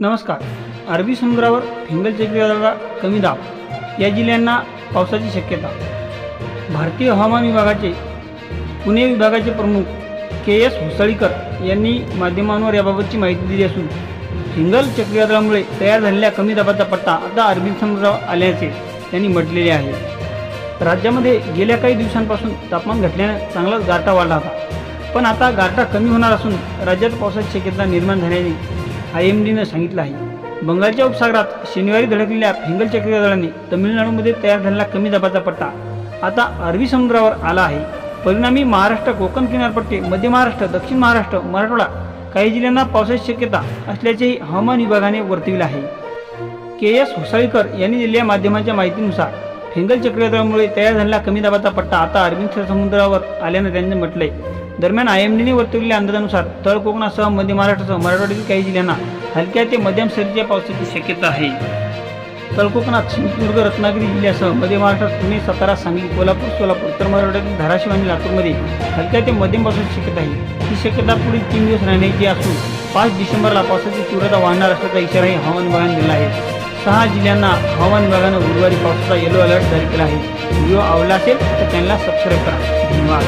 नमस्कार. अरबी समुद्रावर फिंगल चक्रीवादळाचा कमी दाब या जिल्ह्यांना पावसाची शक्यता. भारतीय हवामान विभागाचे पुणे विभागाचे प्रमुख के एस हुसळीकर यांनी माध्यमांवर याबाबतची माहिती दिली असून फिंगल चक्रीवादळामुळे तयार झालेल्या कमी दाबाचा पट्टा आता अरबी समुद्रावर आल्याचे त्यांनी म्हटलेले आहे. राज्यामध्ये गेल्या काही दिवसांपासून तापमान घटल्यानं चांगलाच गारठा वाढला होता. पण आता गारठा कमी होणार असून राज्यात पावसाची शक्यता निर्माण झाल्याने आय एम डीनं सांगितलं आहे. बंगालच्या उपसागरात शनिवारी धडकलेल्या फिंगल चक्रीवादळाने तमिळनाडूमध्ये तयार झालेला कमी दाबाचा पट्टा आता अरबी समुद्रावर आला आहे. परिणामी महाराष्ट्र कोकण किनारपट्टी मध्य महाराष्ट्र दक्षिण महाराष्ट्र मराठवाडा काही जिल्ह्यांना पावसाची शक्यता असल्याचेही हवामान विभागाने वर्तविले आहे. के एस होसाळीकर यांनी दिलेल्या माध्यमांच्या माहितीनुसार हिंगल चक्रीवादळामुळे तयार झालेला कमी दाबाचा पट्टा आता अरबी समुद्रावर आल्यानं त्यांनी म्हटलंय. दरम्यान आय एम डीने वर्तवलेल्या अंदाजानुसार तळ कोकणासह मध्य महाराष्ट्रासह मराठवाड्यातील काही जिल्ह्यांना हलक्या ते मध्यम सरीच्या पावसाची शक्यता आहे. तळ कोकणात सिंधुदुर्ग रत्नागिरी जिल्ह्यासह मध्य महाराष्ट्रात पुणे सातारा सांगली कोल्हापूर सोलापूर उत्तर मराठवाड्यातील धाराशिव आणि लातूरमध्ये हलक्या ते मध्यम पावसाची शक्यता आहे. ही शक्यता पुढील तीन दिवस राहण्याची असून पाच डिसेंबरला पावसाची तीव्रता वाढणार असल्याचा इशाराही हवामान विभागाने दिला आहे. सहा जिल्ह्यांना हवामान विभागानं गुरुवारी पावसाचा येलो अलर्ट जारी केला आहे. व्हिडिओ आवडला असेल तर चॅनलला सबस्क्राईब करा. धन्यवाद.